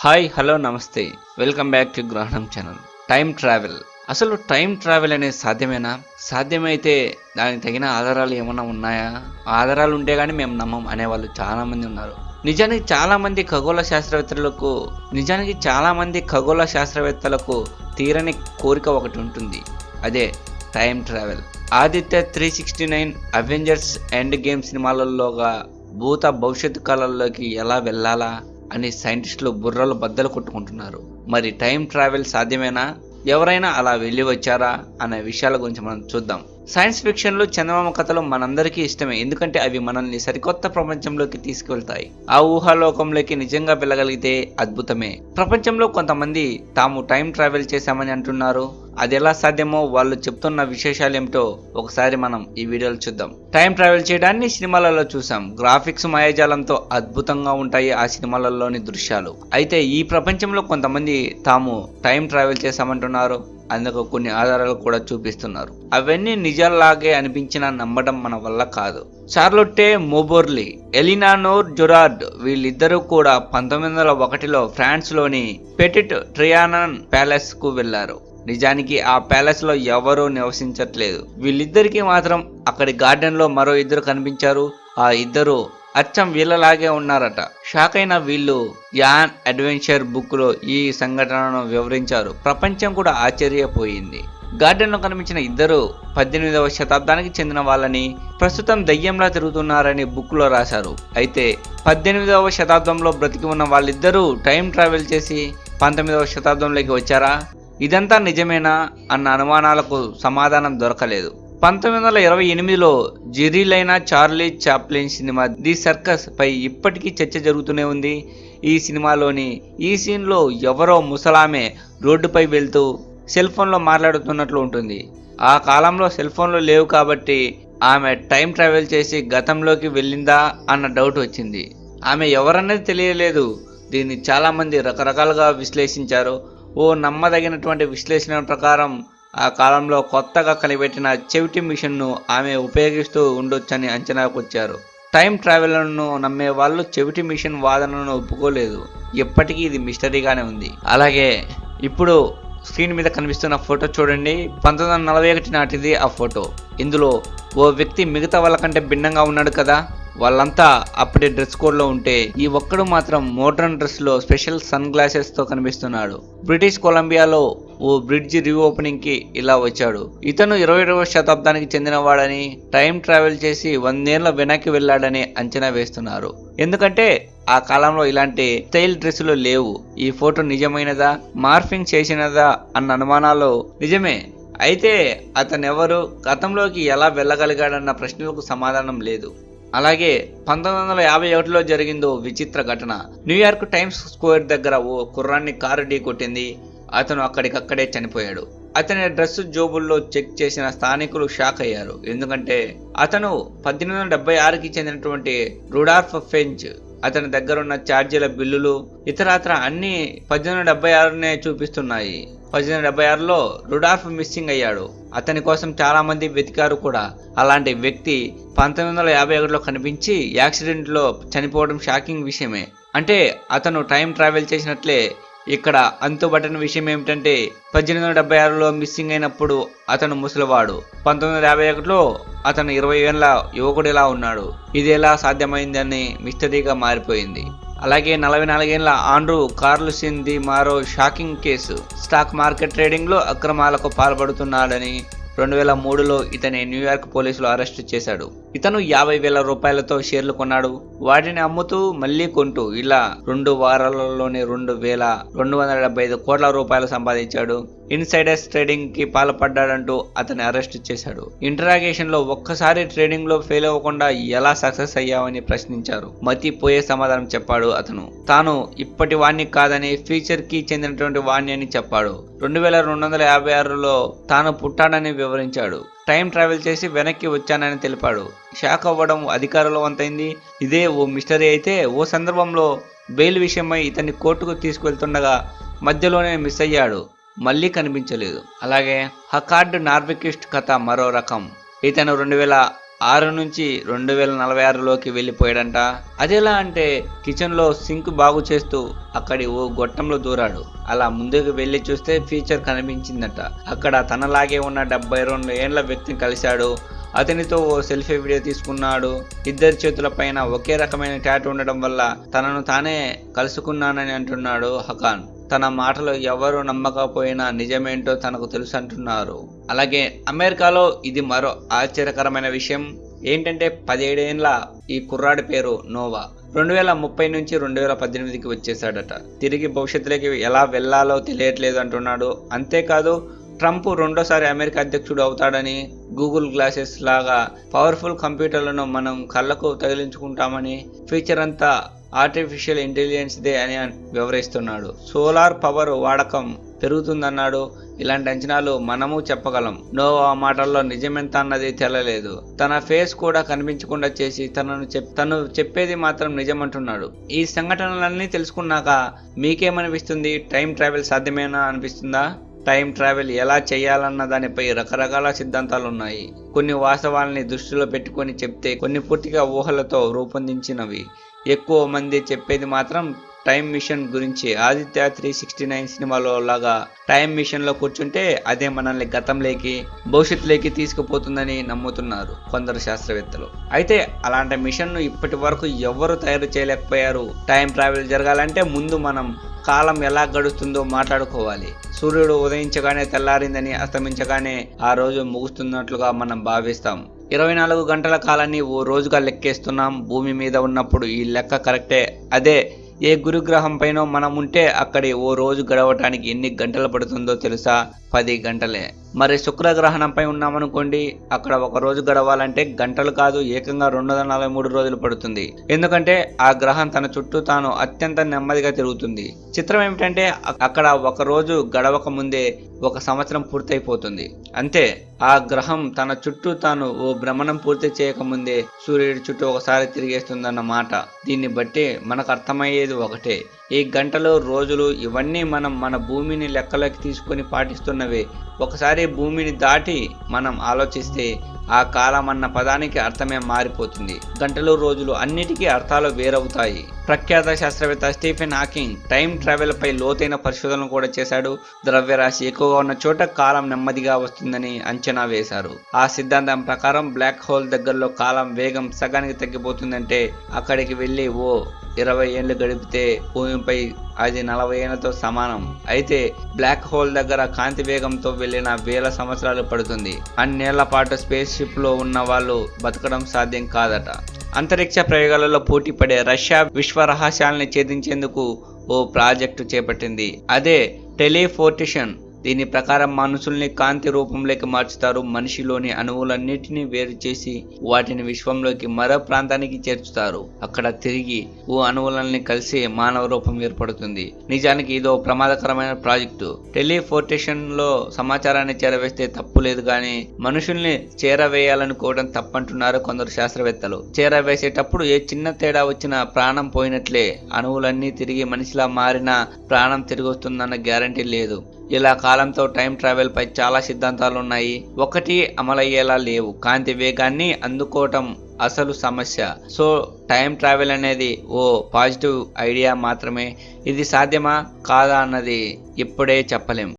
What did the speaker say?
Hi hello నమస్తే. Welcome back to Grahanam channel. Time travel. అసలు time travel అనేది సాధ్యమేనా? సాధ్యమైతే దానికి తగిన ఆధారాలు ఏమైనా ఉన్నాయా? ఆధారాలు ఉంటే కానీ మేము నమ్మం అనేవాళ్ళు చాలా మంది ఉన్నారు. నిజానికి చాలా మంది ఖగోళ శాస్త్రవేత్తలకు నిజానికి చాలా మంది ఖగోళ శాస్త్రవేత్తలకు తీరని కోరిక ఒకటి ఉంటుంది. అదే time travel. Aditya three sixty nine Avengers endgame సినిమాలలోగా భూత భవిష్యత్తు కాలంలోకి ఎలా వెళ్ళాలా? అని సైంటిస్టులు బుర్రలు బద్దలు కొట్టుకుంటున్నారు. మరి టైం ట్రావెల్ సాధ్యమేనా? ఎవరైనా అలా వెళ్ళి వచ్చారా? అనే విషయాల గురించి మనం చూద్దాం. సైన్స్ ఫిక్షన్లు చందమామ కథలు మనందరికీ ఇష్టమే. ఎందుకంటే అవి మనల్ని సరికొత్త ప్రపంచంలోకి తీసుకువెళ్తాయి. ఆ ఊహాలోకంలోకి నిజంగా వెళ్ళగలిగితే అద్భుతమే. ప్రపంచంలో కొంతమంది తాము టైం ట్రావెల్ చేశామని అంటున్నారు. అది ఎలా సాధ్యమో వాళ్ళు చెప్తున్న విశేషాలు ఏమిటో ఒకసారి మనం ఈ వీడియోలో చూద్దాం. టైం ట్రావెల్ చేయడాన్ని సినిమాలలో చూసాం. గ్రాఫిక్స్ మాయాజాలంతో అద్భుతంగా ఉంటాయి ఆ సినిమాలలోని దృశ్యాలు. అయితే ఈ ప్రపంచంలో కొంతమంది తాము టైం ట్రావెల్ చేశామంటున్నారు. అందుకు కొన్ని ఆధారాలు కూడా చూపిస్తున్నారు. అవన్నీ నిజాల్లాగే అనిపించినా నమ్మడం మన వల్ల కాదు. చార్లొట్టే మోబోర్లీ ఎలినానోర్ జొరార్డ్ వీళ్ళిద్దరూ కూడా పంతొమ్మిది వందల ఒకటిలో ఫ్రాన్స్లోని పెటిట్ ట్రియానన్ ప్యాలెస్కు వెళ్ళారు నిజానికి ఆ ప్యాలెస్లో ఎవరూ నివసించట్లేదు. వీళ్ళిద్దరికీ మాత్రం అక్కడి గార్డెన్లో మరో ఇద్దరు కనిపించారు. ఆ ఇద్దరు అచ్చం వీళ్ళలాగే ఉన్నారట. షాక్ అయిన వీళ్ళు యాన్ అడ్వెంచర్ బుక్లో ఈ సంఘటనను వివరించారు. ప్రపంచం కూడా ఆశ్చర్యపోయింది. గార్డెన్లో కనిపించిన ఇద్దరు పద్దెనిమిదవ శతాబ్దానికి చెందిన వాళ్ళని ప్రస్తుతం దయ్యంలా తిరుగుతున్నారని బుక్లో రాశారు. అయితే పద్దెనిమిదవ శతాబ్దంలో బ్రతికి ఉన్న వాళ్ళిద్దరూ టైం ట్రావెల్ చేసి పంతొమ్మిదవ శతాబ్దంలోకి వచ్చారా? ఇదంతా నిజమేనా అన్న అనుమానాలకు సమాధానం దొరకలేదు. పంతొమ్మిది వందల ఇరవై ఎనిమిదిలో జెర్రీలైన Charlie Chaplin cinema the circus పై ఇప్పటికీ చర్చ జరుగుతూనే ఉంది. ఈ సినిమాలోని ఈ సీన్లో ఎవరో ముసలామె రోడ్డుపై వెళ్తూ సెల్ ఫోన్లో మాట్లాడుతున్నట్లు ఉంటుంది. ఆ కాలంలో సెల్ ఫోన్లు లేవు కాబట్టి ఆమె టైం ట్రావెల్ చేసి గతంలోకి వెళ్ళిందా అన్న డౌట్ వచ్చింది. ఆమె ఎవరన్నది తెలియలేదు. దీన్ని చాలామంది రకరకాలుగా విశ్లేషించారు. ఓ నమ్మదగినటువంటి విశ్లేషణ ప్రకారం ఆ కాలంలో కొత్తగా కనిపెట్టిన చెవిటి మిషన్ను ఆమె ఉపయోగిస్తూ ఉండొచ్చని అంచనాకు వచ్చారు. టైం ట్రావెల్ను నమ్మే వాళ్ళు చెవిటి మిషన్ వాదనను ఒప్పుకోలేదు. ఎప్పటికీ ఇది మిస్టరీగానే ఉంది. అలాగే ఇప్పుడు స్క్రీన్ మీద కనిపిస్తున్న ఫోటో చూడండి. పంతొమ్మిది వందల నలభై ఒకటి నాటిది ఆ ఫోటో. ఇందులో ఓ వ్యక్తి మిగతా వాళ్ళకంటే భిన్నంగా ఉన్నాడు కదా? వాళ్ళంతా అప్పటి డ్రెస్ కోడ్లో ఉంటే ఈ ఒక్కడు మాత్రం మోడ్రన్ డ్రెస్లో స్పెషల్ సన్ గ్లాసెస్తో కనిపిస్తున్నాడు. బ్రిటిష్ కొలంబియాలో ఓ బ్రిడ్జ్ రీఓపెనింగ్కి ఇలా వచ్చాడు. ఇతను ఇరవై శతాబ్దానికి చెందినవాడని టైం ట్రావెల్ చేసి వందేళ్ళ వెనక్కి వెళ్ళాడని అంచనా వేస్తున్నారు. ఎందుకంటే ఆ కాలంలో ఇలాంటి స్టైల్ డ్రెస్సులు లేవు. ఈ ఫోటో నిజమైనదా మార్ఫింగ్ చేసినదా అన్న అనుమానాలు నిజమే. అయితే అతనెవరు గతంలోకి ఎలా వెళ్ళగలిగాడన్న ప్రశ్నలకు సమాధానం లేదు. అలాగే పంతొమ్మిది వందల యాభై ఒకటిలో జరిగిందో విచిత్ర ఘటన. న్యూయార్క్ టైమ్స్ స్క్వేర్ దగ్గర ఓ కుర్రాన్ని కారు ఢీ కొట్టింది. అతను అక్కడికక్కడే చనిపోయాడు. అతని డ్రెస్ జోబుల్లో చెక్ చేసిన స్థానికులు షాక్ అయ్యారు. ఎందుకంటే అతను పద్దెనిమిది వందల డెబ్బై ఆరుకి చెందినటువంటి రుడార్ఫ్ ఫెంచ్ అతని దగ్గరున్న ఛార్జీల బిల్లులు ఇతరత్ర అన్ని పద్దెనిమిది డెబ్బై ఆరునే చూపిస్తున్నాయి. పద్దెనిమిది డెబ్బై ఆరులో రుడార్ఫ్ మిస్సింగ్ అయ్యాడు. అతని కోసం చాలా మంది వెతికారు కూడా. అలాంటి వ్యక్తి పంతొమ్మిది వందల యాభై ఒకటిలో కనిపించి యాక్సిడెంట్లో చనిపోవడం షాకింగ్ విషయమే. అంటే అతను టైం ట్రావెల్ చేసినట్లే ఇక్కడ అంతుబట్టని విషయం ఏమిటంటే పద్దెనిమిది వందల డెబ్బై ఆరులో మిస్సింగ్ అయినప్పుడు అతను ముసలివాడు. పంతొమ్మిది వందల యాభై ఒకటిలో అతను ఇరవై ఏళ్ళ యువకుడిలా ఉన్నాడు. ఇది ఎలా సాధ్యమైందని మిస్టరీగా మారిపోయింది. అలాగే నలభై నాలుగేళ్ళ ఆండ్రూ కార్లుసిన్ ది మారో షాకింగ్ కేసు. స్టాక్ మార్కెట్ ట్రేడింగ్లో అక్రమాలకు పాల్పడుతున్నాడని రెండు వేల మూడులో ఇతని న్యూయార్క్ పోలీసులు అరెస్టు చేశాడు. ఇతను యాభై వేల రూపాయలతో షేర్లు కొన్నాడు. వాటిని అమ్ముతూ మళ్ళీ కొంటూ ఇలా రెండు వారాలలోనే రెండు వేల రెండు వందల డెబ్బై ఐదు కోట్ల రూపాయలు సంపాదించాడు. ఇన్సైడర్స్ ట్రేడింగ్కి పాల్పడ్డాడంటూ అతన్ని అరెస్ట్ చేశాడు. ఇంటరాగేషన్లో ఒక్కసారి ట్రేడింగ్లో ఫెయిల్ అవ్వకుండా ఎలా సక్సెస్ అయ్యావని ప్రశ్నించారు. మతి పోయే సమాధానం చెప్పాడు అతను. తాను ఇప్పటి వాణ్ణి కాదని ఫ్యూచర్కి చెందినటువంటి వాణ్ణి అని చెప్పాడు. రెండు వేల రెండు వందల యాభై ఆరులో తాను పుట్టాడని వివరించాడు. టైం ట్రావెల్ చేసి వెనక్కి వచ్చానని తెలిపాడు. షాక్ అవ్వడం అధికారుల వంతైంది. ఇదే ఓ మిస్టరీ అయితే ఓ సందర్భంలో బెయిల్ విషయమై ఇతన్ని కోర్టుకు తీసుకువెళ్తుండగా మధ్యలోనే మిస్ అయ్యాడు. మళ్ళీ కనిపించలేదు. అలాగే హకార్డ్ నార్వికిస్ట్ కథ మరో రకం. ఇతను రెండు వేల ఆరు నుంచి రెండు వేల నలభై ఆరులోకి వెళ్ళిపోయాడంట. అదెలా అంటే కిచెన్లో సింక్ బాగు చేస్తూ అక్కడి ఓ గొట్టంలో దూరాడు. అలా ముందుకు వెళ్ళి చూస్తే ఫీచర్ కనిపించిందట. అక్కడ తనలాగే ఉన్న డెబ్బై రెండు ఏండ్ల వ్యక్తిని కలిశాడు. అతనితో ఓ సెల్ఫీ వీడియో తీసుకున్నాడు. ఇద్దరి చేతుల పైన ఒకే రకమైన ట్యాట్ ఉండడం వల్ల తనను తానే కలుసుకున్నానని అంటున్నాడు హకాన్. తన మాటలు ఎవరు నమ్మకపోయినా నిజమేంటో తనకు తెలుసు అంటున్నారు. అలాగే అమెరికాలో ఇది మరో ఆశ్చర్యకరమైన విషయం. ఏంటంటే పదిహేడేండ్ల ఈ కుర్రాడి పేరు నోవా. రెండు వేల ముప్పై నుంచి రెండు వేల పద్దెనిమిదికి వచ్చేసాడట తిరిగి భవిష్యత్తులోకి ఎలా వెళ్ళాలో తెలియట్లేదు అంటున్నాడు. అంతేకాదు ట్రంప్ రెండోసారి అమెరికా అధ్యక్షుడు అవుతాడని గూగుల్ గ్లాసెస్ లాగా పవర్ఫుల్ కంప్యూటర్లను మనం కళ్ళకు తగిలించుకుంటామని ఫీచర్ అంతా ఆర్టిఫిషియల్ ఇంటెలిజెన్స్దే అని వివరిస్తున్నాడు. సోలార్ పవర్ వాడకం పెరుగుతుందన్నాడు. ఇలాంటి అంచనాలు మనము చెప్పగలం. నో ఆ మాటల్లో నిజమెంత అన్నది తెలలేదు. తన ఫేస్ కూడా కనిపించకుండా చేసి తనను చెప్ తను చెప్పేది మాత్రం నిజమంటున్నాడు. ఈ సంఘటనలన్నీ తెలుసుకున్నాక మీకేమనిపిస్తుంది? టైం ట్రావెల్ సాధ్యమేనా అనిపిస్తుందా? టైం ట్రావెల్ ఎలా చేయాలన్న దానిపై రకరకాల సిద్ధాంతాలు ఉన్నాయి కొన్ని వాస్తవాల్ని దృష్టిలో పెట్టుకొని చెప్తే కొన్ని పూర్తిగా ఊహలతో రూపొందించినవి. ఎక్కువ మంది చెప్పేది మాత్రం టైం మిషన్ గురించి. ఆదిత్య త్రీ సిక్స్టీ నైన్ సినిమాలో లాగా టైం మిషన్లో కూర్చుంటే అదే మనల్ని గతంలోకి భవిష్యత్తులోకి తీసుకుపోతుందని నమ్ముతున్నారు కొందరు శాస్త్రవేత్తలు. అయితే అలాంటి మిషన్ను ఇప్పటి వరకు ఎవరు తయారు చేయలేకపోయారు? టైం ట్రావెల్ జరగాలంటే ముందు మనం కాలం ఎలా గడుస్తుందో మాట్లాడుకోవాలి. సూర్యుడు ఉదయించగానే తెల్లారిందని అస్తమించగానే ఆ రోజు ముగుస్తున్నట్లుగా మనం భావిస్తాం. ఇరవై నాలుగు గంటల కాలాన్ని ఓ రోజుగా లెక్కేస్తున్నాం. భూమి మీద ఉన్నప్పుడు ఈ లెక్క కరెక్టే. అదే ఏ గురుగ్రహం పైన మనం ఉంటే అక్కడి ఓ రోజు గడవటానికి ఎన్ని గంటలు పడుతుందో తెలుసా? పది గంటలే. మరి శుక్రగ్రహణంపై ఉన్నామనుకోండి అక్కడ ఒక రోజు గడవాలంటే గంటలు కాదు ఏకంగా రెండు వందల నలభై మూడు రోజులు పడుతుంది. ఎందుకంటే ఆ గ్రహం తన చుట్టూ తాను అత్యంత నెమ్మదిగా తిరుగుతుంది. చిత్రం ఏమిటంటే అక్కడ ఒక రోజు గడవక ముందే ఒక సంవత్సరం పూర్తయిపోతుంది. అంతే ఆ గ్రహం తన చుట్టూ తాను ఓ భ్రమణం పూర్తి చేయకముందే సూర్యుడి చుట్టూ ఒకసారి తిరిగేస్తుందన్న మాట. దీన్ని బట్టి మనకు అర్థమయ్యేది ఒకటే. ఈ గంటలు రోజులు ఇవన్నీ మనం మన భూమిని లెక్కలోకి తీసుకొని ಕಾರಣವೇ ఒకసారి భూమిని దాటి మనం ఆలోచిస్తే ఆ కాలం అన్న పదానికి అర్థమే మారిపోతుంది. గంటలు రోజులు అన్నిటికీ అర్థాలు వేరవుతాయి. ప్రఖ్యాత శాస్త్రవేత్త స్టీఫెన్ హాకింగ్ టైం ట్రావెల్ పై లోతైన పరిశోధనలు కూడా చేశాడు. ద్రవ్యరాశి ఎక్కువగా ఉన్న చోట కాలం నెమ్మదిగా వస్తుందని అంచనా వేశారు. ఆ సిద్ధాంతం ప్రకారం బ్లాక్ హోల్ దగ్గరలో కాలం వేగం సగానికి తగ్గిపోతుందంటే అక్కడికి వెళ్ళి ఓ ఇరవై ఏళ్ళు గడిపితే భూమిపై అది నలభై ఏళ్ళతో సమానం. అయితే బ్లాక్ హోల్ దగ్గర కాంతి వేగంతో వెళ్ళిన వేల సంవత్సరాలు పడుతుంది. అన్నేళ్ళ పాటు స్పేస్ షిప్లో ఉన్న వాళ్ళు బతకడం సాధ్యం కాదట. అంతరిక్ష ప్రయోగాలలో పోటీ పడే రష్యా విశ్వ రహస్యాలను ఛేదించేందుకు ఓ ప్రాజెక్టు చేపట్టింది. అదే టెలిఫోర్టిషన్. దీని ప్రకారం మనుషుల్ని కాంతి రూపంలోకి మార్చుతారు మనిషిలోని అణువులన్నిటినీ వేరు చేసి వాటిని విశ్వంలోకి మరో ప్రాంతానికి చేర్చుతారు. అక్కడ తిరిగి ఓ అణువులన్నీ కలిసి మానవ రూపం ఏర్పడుతుంది. నిజానికి ఇదో ప్రమాదకరమైన ప్రాజెక్టు. టెలిఫోర్టేషన్లో సమాచారాన్ని చేరవేస్తే తప్పు లేదు కానీ మనుషుల్ని చేరవేయాలనుకోవడం తప్పంటున్నారు కొందరు శాస్త్రవేత్తలు. చేరవేసేటప్పుడు ఏ చిన్న తేడా వచ్చినా ప్రాణం పోయినట్లే అణువులన్నీ తిరిగి మనిషిలా మారినా ప్రాణం తిరిగి వస్తుందన్న గ్యారంటీ లేదు. ఇలా కాలంతో టైం ట్రావెల్ పై చాలా సిద్ధాంతాలు ఉన్నాయి ఒకటి అమలయ్యేలా లేవు. కాంతి వేగాన్ని అందుకోవటం అసలు సమస్య. సో టైం ట్రావెల్ అనేది ఓ పాజిటివ్ ఐడియా మాత్రమే. ఇది సాధ్యమా? కాదా అన్నది ఇప్పుడే చెప్పలేం.